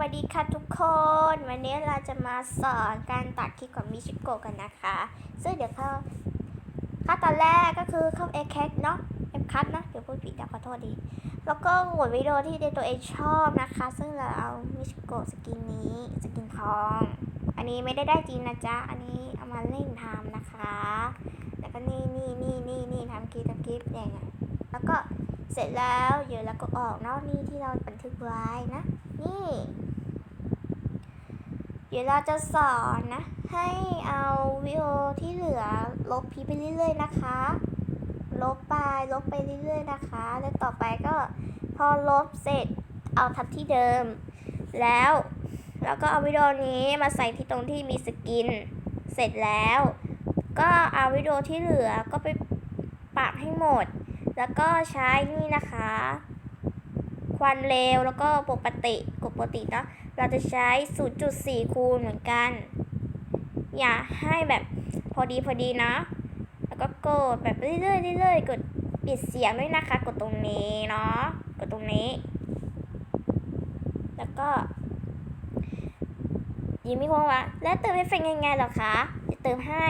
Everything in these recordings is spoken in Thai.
วัสดีค่ะทุกคน วันนี้เราจะมาสอนการตัดคลิปของมิชิโกะกันนะคะ ซึ่งเดี๋ยวเข้าขั้นตอนแรกก็คือเข้า a c a t เนาะ a c a t นะเดี๋ยวพูดผิดนะขอโทษดี แล้วก็โหวตวิดีโอที่ตัวเองชอบนะคะ ซึ่งเราเอามิชิโกะสกินนี้สกินทอง อันนี้ไม่ได้ได้จริงนะจ๊ะ อันนี้เอามาเล่นทำนะคะ แล้วก็นี่นี่นี่นี่นี่ทำคลิปทำคลิปอย่างเงี้ยแล้วก็เสร็จแล้วเดี๋ยวเราก็ออกเนาะนี่ที่เราบันทึกไว้นะ นี่ เดี๋ยวเราจะสอนนะ ให้เอาวิดีโอที่เหลือลบพีไปเรื่อยๆนะคะ ลบไปลบไปเรื่อยๆนะคะ แล้วต่อไปก็พอลบเสร็จเอาทับที่เดิม แล้วแล้วก็เอาวิดีโอนี้มาใส่ที่ตรงที่มีสกิน เสร็จแล้ว ก็เอาวิดีโอที่เหลือก็ไปปรับให้หมด แล้วก็ใช้นี่นะคะ ความเร็วแล้วก็ปกติปกติเนาะเราจะใช้ 0.4 คูณเหมือนกัน อย่าให้แบบพอดีพอดีนะ แล้วก็กดแบบเรื่อยๆเรื่อยๆกดปิดเสียงด้วยนะคะ กดตรงนี้เนาะกดตรงนี้ แล้วก็ยิ้มมีคนว่า แล้วเติมเอฟเฟกยังไงหรอคะ จะเติมให้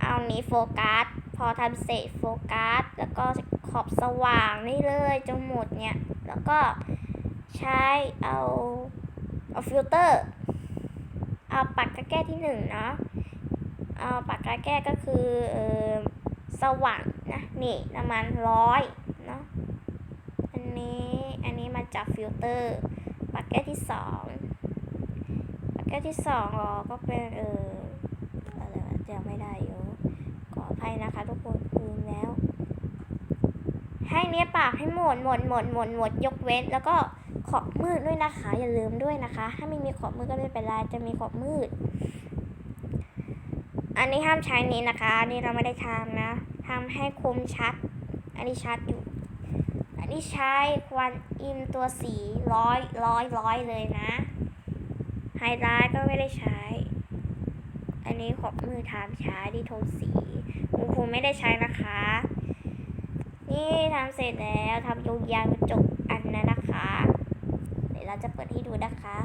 เอานี้โฟกัสพอทำเสร็จโฟกัส แล้วก็ขอบสว่างนี่เลยจนหมดเนี่ย แล้วก็ใช้เอาเอาฟิลเตอร์เอาปากกาแก้ที่หนึ่งเนาะเอาปากกาแก้ก็คือเออสว่างนะนี่น้ำมันร้อยเนาะอันนี้อันนี้มาจากฟิลเตอร์ปากแก้ที่สองปากแก้ที่สองอ๋อก็เป็นเอออะไรวะจำไม่ได้อยู่ขออภัยนะคะทุกคนลืมแล้ว เนี้ยปากให้หมดหมดหมดหมดหมดยกเว้น แล้วก็ขอบมืดด้วยนะคะ อย่าลืมด้วยนะคะ ถ้าไม่มีขอบมืดก็ไม่เป็นไรจะมีขอบมืด อันนี้ห้ามใช้นี้นะคะอันนี้เราไม่ได้ทำนะทำให้คมชัด อันนี้ชัดอยู่ อันนี้ใช้ควันอินตัวสีร้อยร้อยร้อยเลยนะไฮไลท์ก็ไม่ได้ใช้ อันนี้ขอบมือทำใช้ดีโทนสีคุณครูไม่ได้ใช้นะคะ นี่ทำเสร็จแล้วทำยงยางกระจกอันนั้นนะคะ เดี๋ยวเราจะเปิดให้ดูนะคะ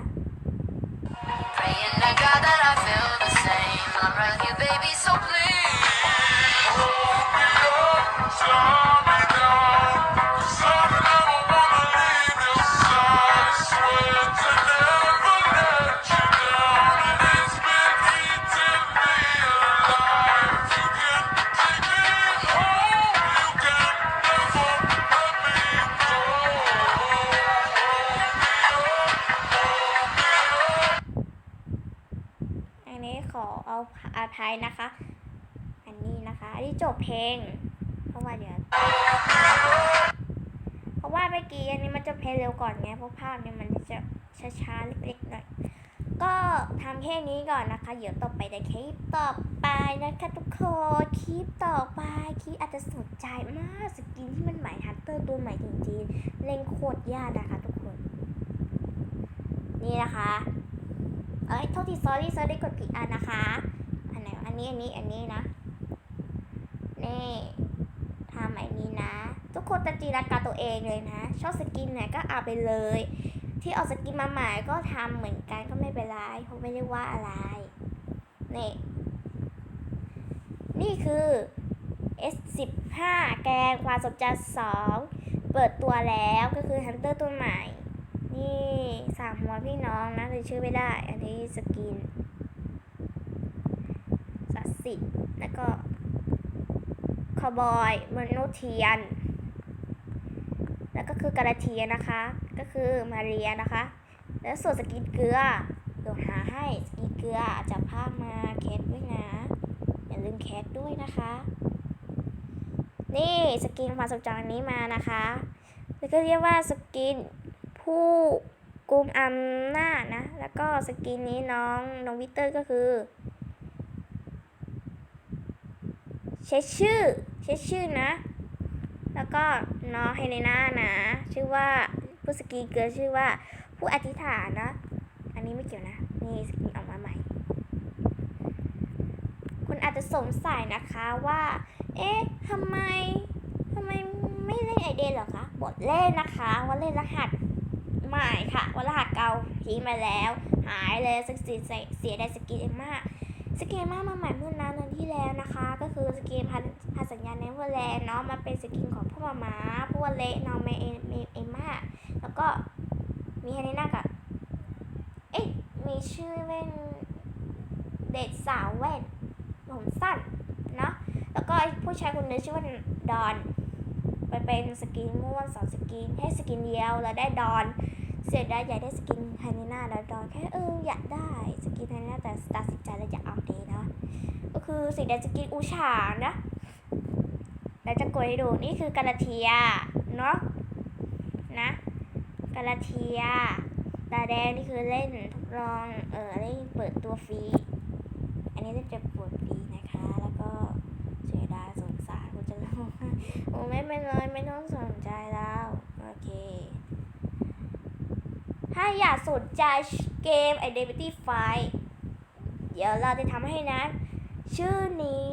อันนี้ขอเอาอาภัยนะคะ อันนี้นะคะอันนี้จบเพลง เพราะว่าเดี๋ยวเพราะว่าเมื่อกี้อันนี้มันจะเพลงเร็วก่อนไงเพราะภาพเนี่ยมันจะช้าๆเล็กๆหน่อยก็ทำแค่นี้ก่อนนะคะ เดี๋ยวต่อไปในคลิปต่อไปนะคะทุกคน คลิปต่อไปคลิปอาจจะสนใจมากสกินที่มันใหม่ฮันเตอร์ตัวใหม่จริงๆเล่นโคตรยากนะคะทุกคน นี่นะคะ เอ้ยโทษที sorry sorry กดผิดอันนะคะ อันไหนอันนี้อันนี้อันนี้นะ นี่ทำอันนี้นะ ทุกคนจะจินตนาการตัวเองเลยนะ ชอบสกินไหนก็เอาไปเลย ที่เอาสกินมาใหม่ก็ทำเหมือนกันก็ไม่เป็นไรเพราะไม่ได้ว่าอะไร นี่ นี่คือ S15 แกนความสนใจ2เปิดตัวแล้วก็คือฮันเตอร์ตัวใหม่ นี่สามหัวพี่น้องนะเลยชื่อไม่ได้ อันนี้สกินสัตสิแล้วก็คาบอยมนุษย์เทียน แล้วก็คือกาลาเทียนะคะ ก็คือมาเรียนะคะ แล้วส่วนสกินเกลือเดี๋ยวหาให้สกินเกลือจะภาพมาแคสด้วยนะ อย่าลืมแคสด้วยนะคะ นี่สกินความทรงจำอันนี้มานะคะแล้วก็เรียกว่าสกิน ผู้กุมอำนาจนะ แล้วก็สกินนี้น้องน้องวิเตอร์ก็คือ เช็คชื่อ เช็คชื่อนะ แล้วก็น้องเฮเลนานะ ชื่อว่าผู้สกีเกิร์ลชื่อว่าผู้อธิษฐานนะ อันนี้ไม่เกี่ยวนะ นี่สกินออกมาใหม่ คุณอาจจะสงสัยนะคะว่า เอ๊ะทำไมทำไมไม่เล่นไอเดนเหรอคะบทเล่นนะคะว่าเล่นรหัส ใหม่ค่ะวันรหัสเก่าทิ้งไปแล้ว หายเลยสกินเสียเสียได้สกินเอมาสกินเอมามาใหม่เมื่อนานเดือนที่แล้วนะคะ ก็คือสกินพันพันสัญญาเนเวอร์แลนด์เนาะมาเป็นสกินของพ่อมามาพวกเละน้องเมเอเอมาแล้วก็มีฮันนี่นากับเอ๊ะมีชื่อเล่นเด็กสาวแว่นผมสั้นเนาะแล้วก็ผู้ชายคนนึงชื่อว่าดอนไปเป็นสกินม่วงสองสกินให้สกินเดียวแล้วได้ดอน เสียดายอยากได้สกินไฮนีน่าแล้วดอนแค่เอออยากได้สกินไฮนีน่าแต่ตัดสินใจแล้วอยากเอาดีนะก็คือสีแดงสกินอูชานะแล้วจะกดให้ดูนี่คือกาลาเทียเนาะนะกาลาเทียตาแดงนี่คือเล่นทดลองเออเล่นเปิดตัวฟรีอันนี้จะเปิดฟรีนะคะ แล้วก็เสียดายสงสารกูจะร้องไห้โอ้ไม่เป็นไรไม่ต้องสนใจแล้วโอเค ถ้าอยากสนใจเกม Identity Fight เดี๋ยวเราจะทำให้นะ ชื่อนี้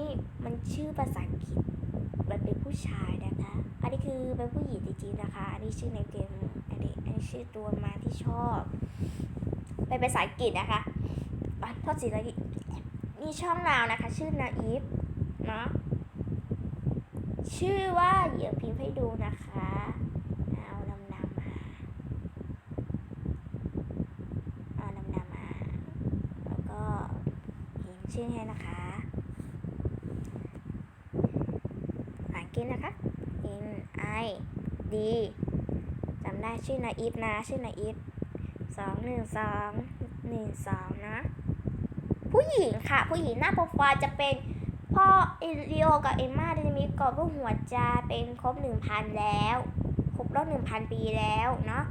มันชื่อภาษาอังกฤษ มันเป็นผู้ชายนะคะ อันนี้คือเป็นผู้หญิงจริงๆนะคะ อันนี้ชื่อในเกม อันนี้อันนี้ชื่อตัวมาที่ชอบ เป็นภาษาอังกฤษนะคะอะโทษสีอะไรมีช่องเรานะคะ ชื่อนาอีฟเนาะชื่อว่าเดี๋ยวพิมพ์ให้ดูนะคะ เอานำนำมา เอานำนำมา แล้วก็ พิมพ์ชื่อให้นะคะภาษาอังกฤษนะคะ N I D จำได้ชื่อนาอีฟนะ ชื่อนาอีฟสองหนึ่งสองหนึ่งสองนะ ผู้หญิงค่ะ ผู้หญิงหน้าโปรไฟล์จะเป็นพ่อเอลิโอกับเอมมาจะมีกรอบรูปหัวใจเป็นครบหนึ่งพันแล้ว ครบรอบหนึ่งพันปีแล้วเนาะ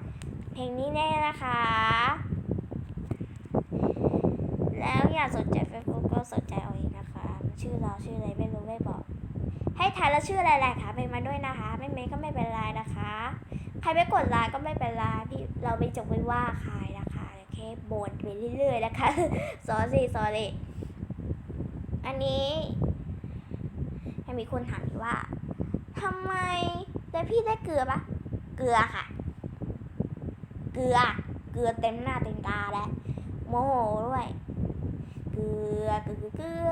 เพลงนี้แน่นะคะ แล้วอยากสนใจ Facebook ก็สนใจเอาเองนะคะ ชื่อเราชื่ออะไรไม่รู้ไม่บอก ให้ทายแล้วชื่ออะไรแหละคะเป็นมาด้วยนะคะ ไม่เมนก็ไม่เป็นไรนะคะ ใครไม่กดไลค์ก็ไม่เป็นไรพี่เราไม่จงไม่ว่าใครนะคะแค่บ่นไปเรื่อยๆนะคะสอรี่สอรี่อันนี้ยังมีคนถามอีกว่าทำไมแต่พี่ได้เกลือปะเกลือค่ะ เกลือ เกลือเต็มหน้าเต็มตาแล้วโมโหด้วย อเกลือเกลือเกลือ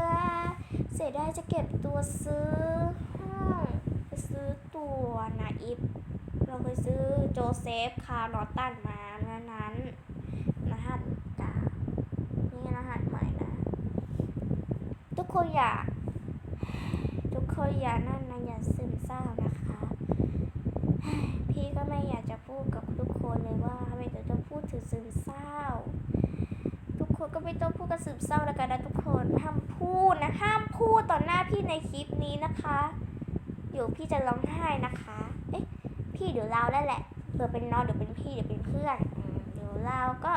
เสียดายจะเก็บตัวซื้อห้องไปซื้อตัวนาอิฟเราเคยซื้อโจเซฟคาร์นอตตันมาเมื่อนั้นรหัสกานี่รหัสใหม่นะ ทุกคนอย่า ทุกคนอย่านั่นนะอย่าซึมเศร้านะคะ พี่ก็ไม่อยากจะพูดกับทุกคนเลยว่าไม่แต่จะพูดถึงซึมเศร้า ไม่ต้องพูดกับซึมเศร้าแล้วกันนะทุกคนห้ามพูดนะห้ามพูดต่อหน้าพี่ในคลิปนี้นะคะเดี๋ยวพี่จะร้องไห้นะคะ เอ๊ะ พี่เดี๋ยวเราแล้วแหละเผื่อเป็นน้องเดี๋ยวเป็นพี่เดี๋ยวเป็นเพื่อนเดี๋ยวเราก็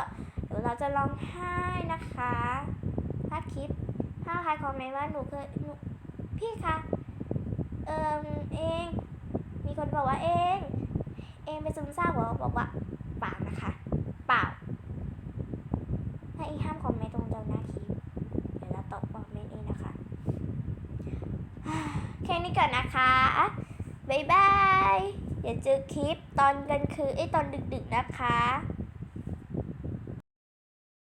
เดี๋ยวเราจะร้องไห้นะคะ ถ้าคลิปถ้าใครคอมเมนต์ว่าหนูเคยหนูพี่คะเอิมเอง มีคนบอกว่าเอง เองเป็นซึมเศร้าหรอบอกว่าเปล่านะคะ เปล่าถ้าเองห้ามคอมเมนต์ตรงตรงหน้าคลิป เดี๋ยวเราตอบคอมเมนต์เองนะคะ แค่นี้ ก่อนนะคะบ๊ายบายอย่าเจอคลิปตอนกันคือไอ้ตอนดึกๆนะคะ